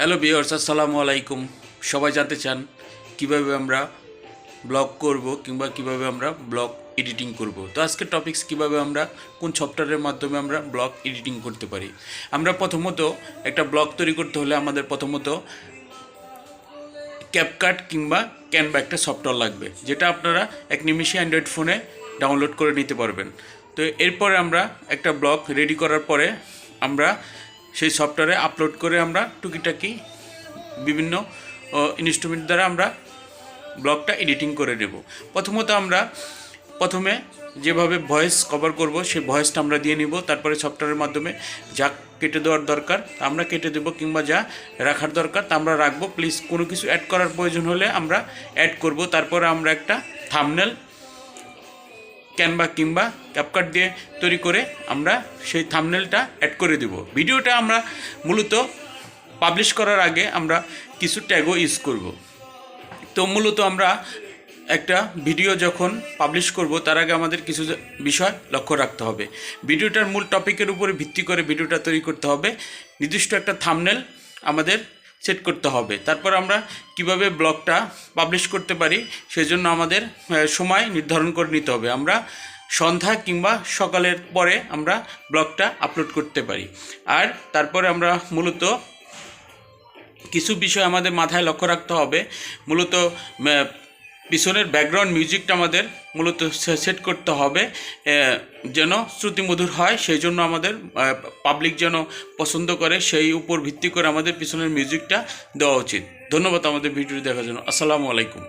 Hello বিয়ার্স আসসালামু আলাইকুম। সবাই জানতে চান কীভাবে আমরা ব্লগ করব কিংবা কীভাবে আমরা ব্লগ এডিটিং করব। তো আজকের টপিকস কীভাবে আমরা, কোন সফটওয়্যারের মাধ্যমে আমরা ব্লগ এডিটিং করতে পারি। আমরা প্রথমত একটা ব্লগ তৈরি করতে হলে আমাদের প্রথমত ক্যাপকাট কিংবা ক্যানভা একটা সফটওয়্যার লাগবে, যেটা আপনারা এক নিমিষে অ্যান্ড্রয়েড ফোনে ডাউনলোড করে নিতে পারবেন। তো এরপরে আমরা একটা ব্লগ রেডি করার পরে আমরা সেই সফটওয়্যারে আপলোড করে আমরা টুকিটাকি বিভিন্ন ইনস্ট্রুমেন্ট দ্বারা আমরা ব্লগটা এডিটিং করে নেব। প্রথমত আমরা প্রথমে যেভাবে ভয়েস কভার করব, সেই ভয়েসটা আমরা দিয়ে নিব। তারপরে সফটওয়্যারের মাধ্যমে যা কেটে দেওয়ার দরকার আমরা কেটে দেবো কিংবা যা রাখার দরকার, তা আমরা রাখব। প্লিজ কোনো কিছু অ্যাড করার প্রয়োজন হলে আমরা অ্যাড করব। তারপরে আমরা একটা থামনেল ক্যানভা কিংবা ক্যাপকাট দিয়ে তৈরি করে আমরা সেই থামনেলটা অ্যাড করে দেব। ভিডিওটা আমরা মূলত পাবলিশ করার আগে আমরা কিছু ট্যাগও ইউজ করব। তো মূলত আমরা একটা ভিডিও যখন পাবলিশ করব, তার আগে আমাদের কিছু বিষয় লক্ষ্য রাখতে হবে। ভিডিওটার মূল টপিকের উপরে ভিত্তি করে ভিডিওটা তৈরি করতে হবে। নির্দিষ্ট একটা থামনেল আমাদের সেট করতে হবে। তারপর আমরা কীভাবে ব্লগটা পাবলিশ করতে পারি, সেজন্য আমাদের সময় নির্ধারণ করে নিতে হবে। আমরা সন্ধ্যা কিংবা সকালের পরে আমরা ব্লগটা আপলোড করতে পারি। আর তারপরে আমরা মূলত কিছু বিষয় আমাদের মাথায় লক্ষ্য রাখতে হবে। মূলত পিছনের ব্যাকগ্রাউন্ড মিউজিকটা আমাদের মূলত সেট করতে হবে যেন শ্রুতিমধুর হয় সেই জন্য আমাদের পাবলিক যেন পছন্দ করে, সেই উপর ভিত্তি করে আমাদের পিছনের মিউজিকটা দেওয়া উচিত। ধন্যবাদ আমাদের ভিডিওটি দেখার জন্য। আসসালামু আলাইকুম।